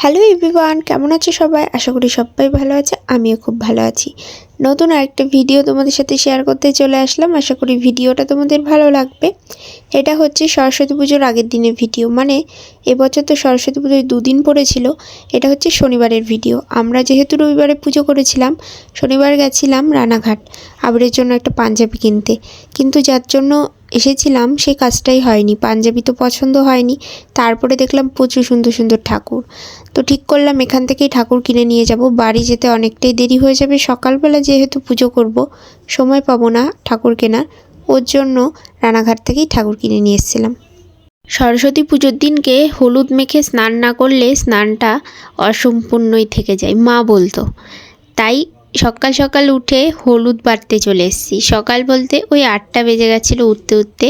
Hello everyone, কেমন আছে সবাই? আশা করি সবাই ভালো আছে, আমিও খুব ভালো আছি। নতুন আরেকটা ভিডিও তোমাদের সাথে শেয়ার করতে চলে আসলাম, আশা করি ভিডিওটা তোমাদের ভালো লাগবে। এটা হচ্ছে সরস্বতী পুজোর আগের দিনের ভিডিও মানে এবছর তো সরস্বতী পুজোয় দুদিন পড়েছিল, এটা হচ্ছে শনিবারের ভিডিও। আমরা যেহেতু রবিবারে পুজো করেছিলাম, শনিবার গেছিলাম রানাঘাট, আবিরের জন্য একটা পাঞ্জাবি কিনতে। কিন্তু যার জন্য এসেছিলাম, সেই কাজটাই হয়নি। পাঞ্জাবি তো পছন্দ হয়নি। তারপরে দেখলাম প্রচুর সুন্দর সুন্দর ঠাকুর। তো ঠিক করলাম, এখান থেকেই ঠাকুর কিনে নিয়ে যাব। বাড়ি যেতে অনেকটাই দেরি হয়ে যাবে। সকালবেলা যেহেতু পুজো করব, সময় পাবো না ঠাকুর কেনার। ওর জন্য রানাঘাট থেকেই ঠাকুর কিনে নিয়ে এসেছিলাম। সরস্বতী পুজোর দিনকে হলুদ মেখে স্নান না করলে স্নানটা অসম্পূর্ণই থেকে যায়, মা বলতো। তাই সকাল সকাল উঠে হলুদ বাড়তে চলে এসেছি। সকাল বলতে ওই আটটা বেজে গেছিল উঠতে উঠতে।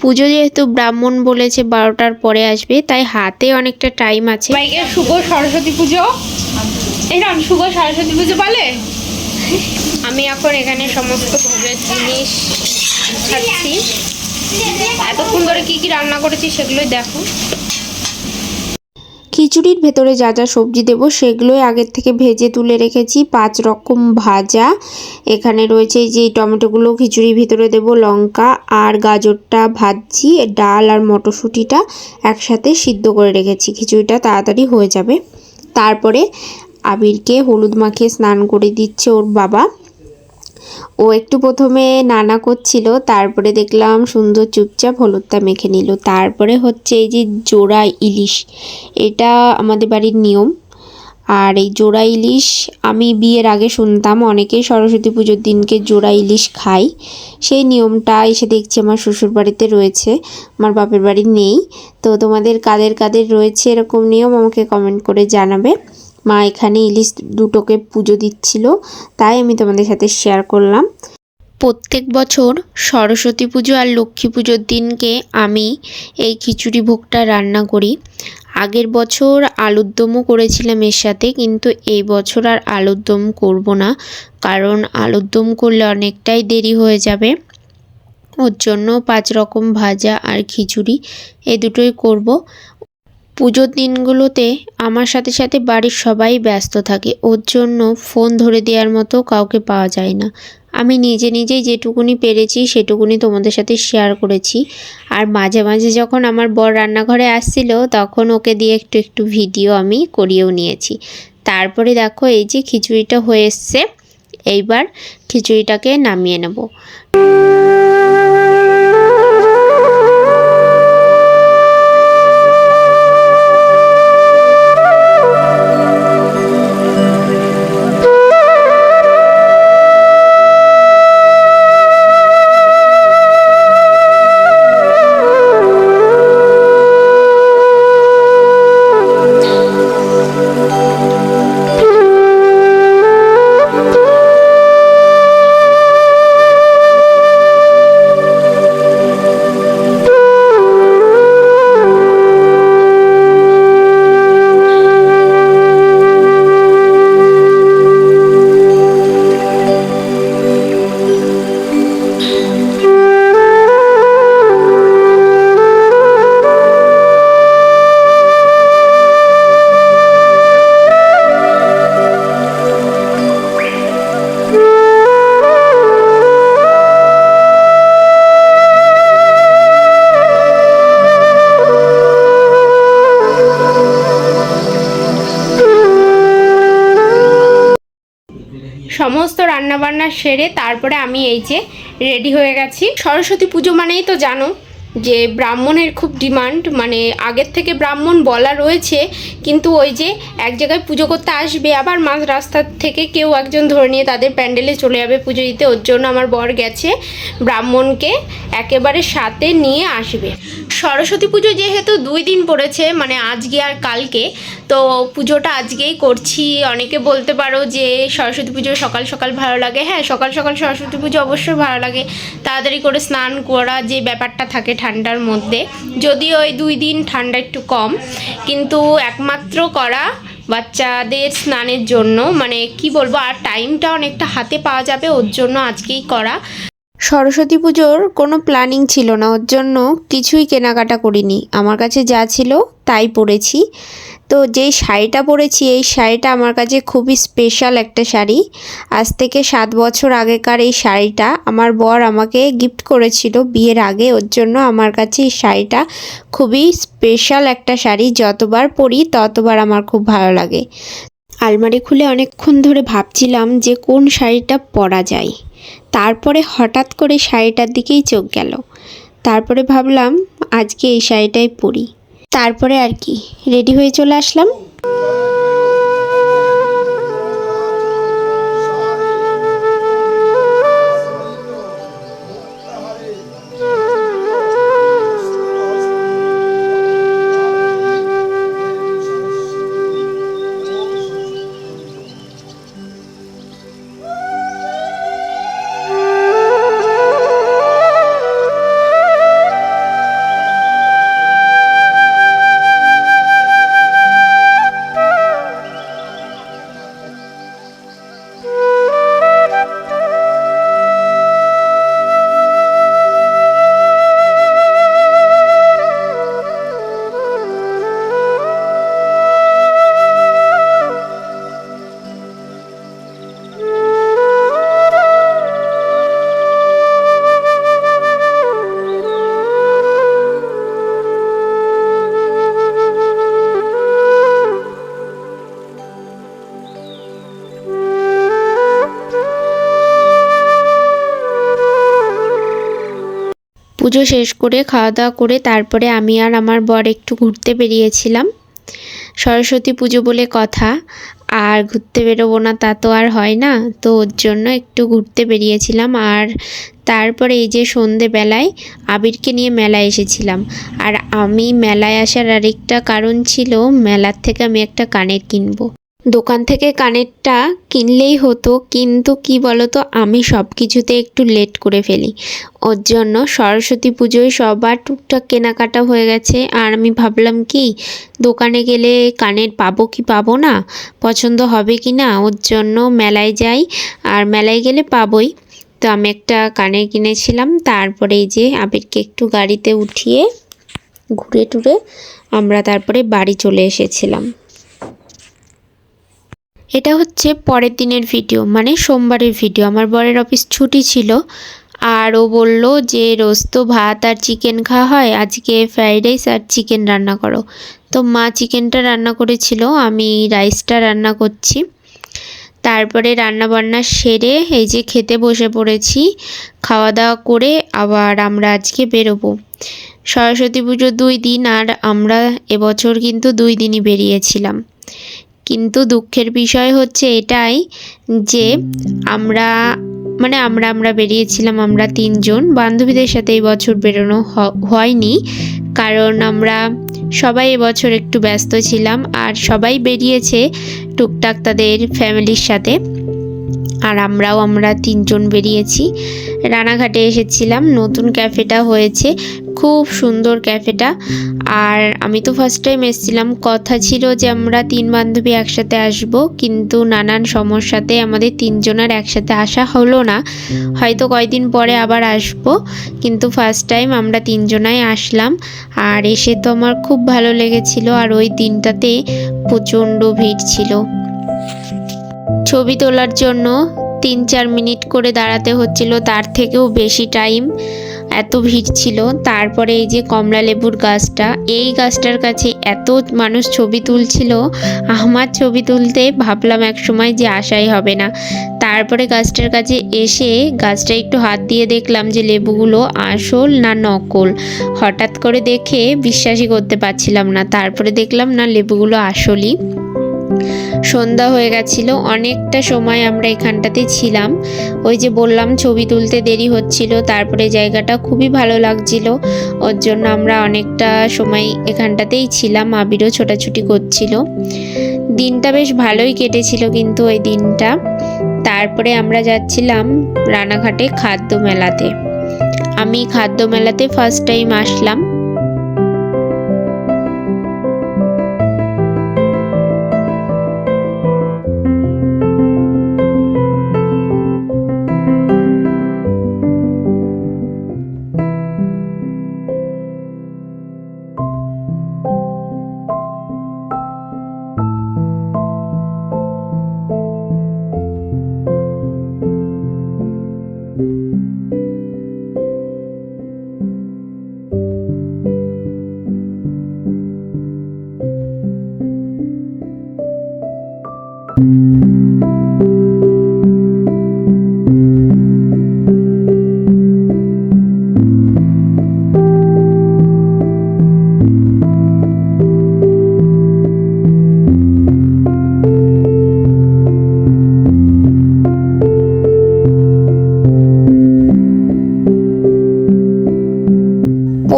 পুজো যেহেতু ব্রাহ্মণ বলেছে বারোটার পরে আসবে তাই হাতে অনেকটা টাইম আছে। শুভ সরস্বতী পুজো। এরকম শুভ সরস্বতী পুজো বলে আমি এখন এখানে সমস্ত ভোগের জিনিস খাচ্ছি। এতক্ষণ ধরে কি কি রান্না করেছি সেগুলোই দেখো। খিচুড়ির ভেতরে যা যা সবজি দেব সেগুলোই আগের থেকে ভেজে তুলে রেখেছি। পাঁচ রকম ভাজা। এখানে রয়েছে যে টমেটোগুলো খিচুড়ির ভিতরে দেব, লঙ্কা আর গাজরটা ভাজছি, ডাল আর মটরশুঁটিটা একসাথে সিদ্ধ করে রেখেছি। খিচুড়িটা তাড়াতাড়ি হয়ে যাবে। তারপরে আবিরকে হলুদ মাখিয়ে স্নান করে দিচ্ছে ওর বাবা। ও একটু প্রথমে নানা করছিল, তারপরে দেখলাম সুন্দর চুপচাপ হলুদটা মেখে নিল। তারপরে হচ্ছে এই যে জোড়া ইলিশ, এটা আমাদের বাড়ির নিয়ম। আর এই জোড়া ইলিশ আমি বিয়ের আগে শুনতাম, অনেকেই সরস্বতী পুজোর দিনকে জোড়া ইলিশ খাই সেই নিয়মটা এসে দেখছি আমার শ্বশুর বাড়িতে রয়েছে, আমার বাপের বাড়ি নেই। তো তোমাদের কাদের কাদের রয়েছে এরকম নিয়ম আমাকে কমেন্ট করে জানাবে। মা এখানে ইলিশ দুটোকে পুজো দিচ্ছিল, তাই আমি তোমাদের সাথে শেয়ার করলাম। প্রত্যেক বছর সরস্বতী পুজো আর লক্ষ্মী পুজোর দিনকে আমি এই খিচুড়ি ভোগটা রান্না করি। আগের বছর আলুর দমও করেছিলাম এর সাথে, কিন্তু এই বছর আর আলুর দম করব না, কারণ আলুর দম করলে অনেকটাই দেরি হয়ে যাবে। ওর জন্য পাঁচ রকম ভাজা আর খিচুড়ি এই দুটোই করব। পুজোর দিনগুলোতে আমার সাথে সাথে বাড়ির সবাই ব্যস্ত থাকে। ওর জন্য ফোন ধরে দেওয়ার মতো কাউকে পাওয়া যায় না। আমি নিজে নিজেই যেটুকুনি পেরেছি সেটুকুনি তোমাদের সাথে শেয়ার করেছি। আর মাঝে মাঝে যখন আমার বর রান্নাঘরে আসছিল, তখন ওকে দিয়ে একটু একটু ভিডিও আমি করিয়েও নিয়েছি। তারপরে দেখো এই যে খিচুড়িটা হয়ে এসছে। এইবার খিচুড়িটাকে নামিয়ে নেব। সমস্ত রান্নাবান্না সেরে তারপরে আমি এই যে রেডি হয়ে গেছি। সরস্বতী পুজো মানেই তো জানো যে ব্রাহ্মণের খুব ডিমান্ড মানে আগের থেকে ব্রাহ্মণ বলা রয়েছে, কিন্তু ওই যে এক জায়গায় পুজো করতে আসবে, আবার মাঝ রাস্তা থেকে কেউ একজন ধরে নিয়ে তাদের প্যান্ডেলে চলে যাবে পুজো দিতে। ওর জন্য আমার বর গেছে ব্রাহ্মণকে একেবারে সাথে নিয়ে আসবে। সরস্বতী পুজো যেহেতু দুই দিন পড়েছে মানে আজকে আর কালকে, তো পুজোটা আজকেই করছি। অনেকে বলতে পারো যে সরস্বতী পুজো সকাল সকাল ভালো লাগে। হ্যাঁ সকাল সকাল সরস্বতী পুজো অবশ্যই ভালো লাগে। তাড়াতাড়ি করে স্নান করা যে ব্যাপারটা থাকে ঠান্ডার মধ্যে। যদিও ওই দুই দিন ঠান্ডা একটু কম, কিন্তু একমাত্র করা বাচ্চাদের স্নানের জন্য। মানে কি বলব, আর টাইমটা অনেকটা হাতে পাওয়া যাবে, ওর জন্য আজকেই করা। সরস্বতী পুজোর কোনো প্ল্যানিং ছিল না, ওর জন্য কিছুই কেনাকাটা করিনি। আমার কাছে যা ছিল তাই পরেছি। তো যেই শাড়িটা পরেছি, এই শাড়িটা আমার কাছে খুবই স্পেশাল একটা শাড়ি। আজ থেকে সাত বছর আগেকার এই শাড়িটা আমার বর আমাকে গিফট করেছিল বিয়ের আগে, ওর জন্য আমার কাছে এই শাড়িটা খুবই স্পেশাল একটা শাড়ি। যতবার পরি ততবার আমার খুব ভালো লাগে। আলমারি খুলে অনেকক্ষণ ধরে ভাবছিলাম যে কোন শাড়িটা পরা যায়। তারপরে হঠাৎ করে শাড়িটার দিকেই চোখ গেল। তারপরে ভাবলাম, আজকে এই শাড়িটাই পরি। তারপরে আর কি রেডি হয়ে চলে আসলাম। পুজো শেষ করে, খাওয়া দাওয়া করে তারপরে আমি আর আমার বর একটু ঘুরতে বেরিয়েছিলাম। সরস্বতী পুজো বলে কথা, আর ঘুরতে বেরোবো না তা তো আর হয় না। তো ওর জন্য একটু ঘুরতে বেরিয়েছিলাম আর তারপরে এই যে সন্ধেবেলায় আবিরকে নিয়ে মেলায় এসেছিলাম। আর আমি মেলায় আসার আরেকটা কারণ ছিল, মেলার থেকে আমি একটা কানের কিনবো। দোকান থেকে কানেরটা কিনলেই হতো, কিন্তু কি বলতো, আমি সব কিছুতে একটু লেট করে ফেলি। ওর জন্য সরস্বতী পুজোয় সবার টুকটাক কেনাকাটা হয়ে গেছে, আর আমি ভাবলাম কি, দোকানে গেলে কানের পাবো কি পাবো না, পছন্দ হবে কি না, ওর জন্য মেলায় যাই, আর মেলায় গেলে পাবোই। তো আমি একটা কানের কিনেছিলাম, তারপরে এই যে আবিরকে একটু গাড়িতে উঠিয়ে ঘুরে টুরে আমরা তারপরে বাড়ি চলে এসেছিলাম। এটা হচ্ছে পরের দিনের ভিডিও মানে সোমবারের ভিডিও। আমার বরের অফিস ছুটি ছিল, আর ও বলল যে রোজ তো ভাত আর চিকেন খাওয়া হয়, আজকে ফ্রাইড রাইস আর চিকেন রান্না করো। তো মা চিকেনটা রান্না করেছিল, আমি রাইসটা রান্না করছি। তারপরে রান্না বান্না সেরে এই যে খেতে বসে পড়েছি, খাওয়া দাওয়া করে আবার আমরা আজকে বেরোবো। সরস্বতী পুজো দুই দিন আর আমরা এবছর কিন্তু দুই দিনই বেরিয়েছিলাম। কিন্তু দুঃখের বিষয় হচ্ছে এটাই যে আমরা মানে আমরা আমরা বেরিয়েছিলাম আমরা তিনজন। বান্ধবীদের সাথে এই বছর বেরোনো হয়নি। কারণ আমরা সবাই এবছর একটু ব্যস্ত ছিলাম আর সবাই বেরিয়েছে টুকটাক তাদের ফ্যামিলির সাথে। আর আমরাও আমরা তিনজন বেরিয়েছি। রানাঘাটে এসেছিলাম নতুন ক্যাফেটা হয়েছে। খুব সুন্দর ক্যাফেটা। আর আমি তো ফার্স্ট টাইম এসেছিলাম। কথা ছিল যে আমরা তিন বান্ধবী একসাথে আসব, কিন্তু নানান সমস্যাতে আমাদের তিনজনের একসাথে আসা হলো না। হয়তো কয়দিন পরে আবার আসব, কিন্তু ফার্স্ট টাইম আমরা তিনজনাই আসলাম। আর এসে তো আমার খুব ভালো লেগেছিল, আর ওই দিনটাতে প্রচণ্ড ভিড় ছিল। ছবি তোলার জন্য তিন চার মিনিট করে দাঁড়াতে হচ্ছিল, তার থেকেও বেশি টাইম এত ভিড় ছিল। তারপরে এই যে কমলা লেবুর গাছটা, এই গাছটার কাছে এত মানুষ ছবি তুলছিল। আমার ছবি তুলতে ভাবলাম এক সময় যে আশাই হবে না। তারপরে গাছটার কাছে এসে গাছটা একটু হাত দিয়ে দেখলাম যে লেবুগুলো আসল না নকল। হঠাৎ করে দেখে বিশ্বাসই করতে পারছিলাম না। তারপরে দেখলাম, না, লেবুগুলো আসলই সন্ধ্যা হয়ে গেছিল, অনেকটা সময় আমরা এখানটাতে ছিলাম। ওই যে বললাম, ছবি তুলতে দেরি হচ্ছিল, তারপরে জায়গাটা খুবই ভালো লাগছিল। ওর জন্য আমরা অনেকটা সময় এখানটাতেই ছিলাম, আবিরও ছোটাছুটি করছিল। দিনটা বেশ ভালোই কেটেছিল কিন্তু ওই দিনটা। তারপরে আমরা যাচ্ছিলাম রানাঘাটে খাদ্য মেলাতে আমি খাদ্য মেলাতে ফার্স্ট টাইম আসলাম।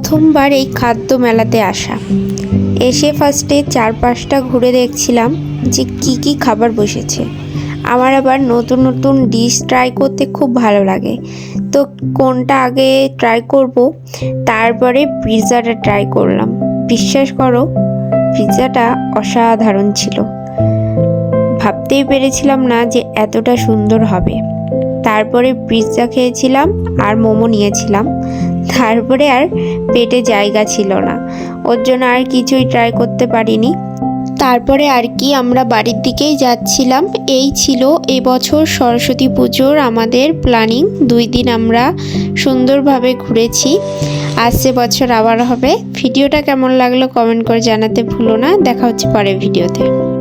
প্রথমবার এই খাদ্য মেলাতে আসা। এসে ফার্স্টে চারপাশটা ঘুরে দেখছিলাম যে কি কি খাবার বসেছে। আমার আবার নতুন নতুন ডিশ ট্রাই করতে খুব ভালো লাগে। তো কোনটা আগে ট্রাই করব, তারপরে পিৎজাটা ট্রাই করলাম। বিশ্বাস করো, পিৎজাটা অসাধারণ ছিল। ভাবতেই পেরেছিলাম না যে এতটা সুন্দর হবে। তারপরে পিৎজা খেয়েছিলাম আর মোমো নিয়েছিলাম। তারপরে আর পেটে জায়গা ছিল না। ওর জন্য আর কিছুই ট্রাই করতে পারিনি। তারপরে আর কি আমরা বাড়ির দিকেই যাচ্ছিলাম। এই ছিল এবছর সরস্বতী পুজোর আমাদের প্ল্যানিং দুই দিন আমরা সুন্দরভাবে ঘুরেছি। আসছে বছর আবার হবে। ভিডিওটা কেমন লাগল কমেন্ট করে জানাতে ভুলো না। দেখা হচ্ছে পরের ভিডিওতে।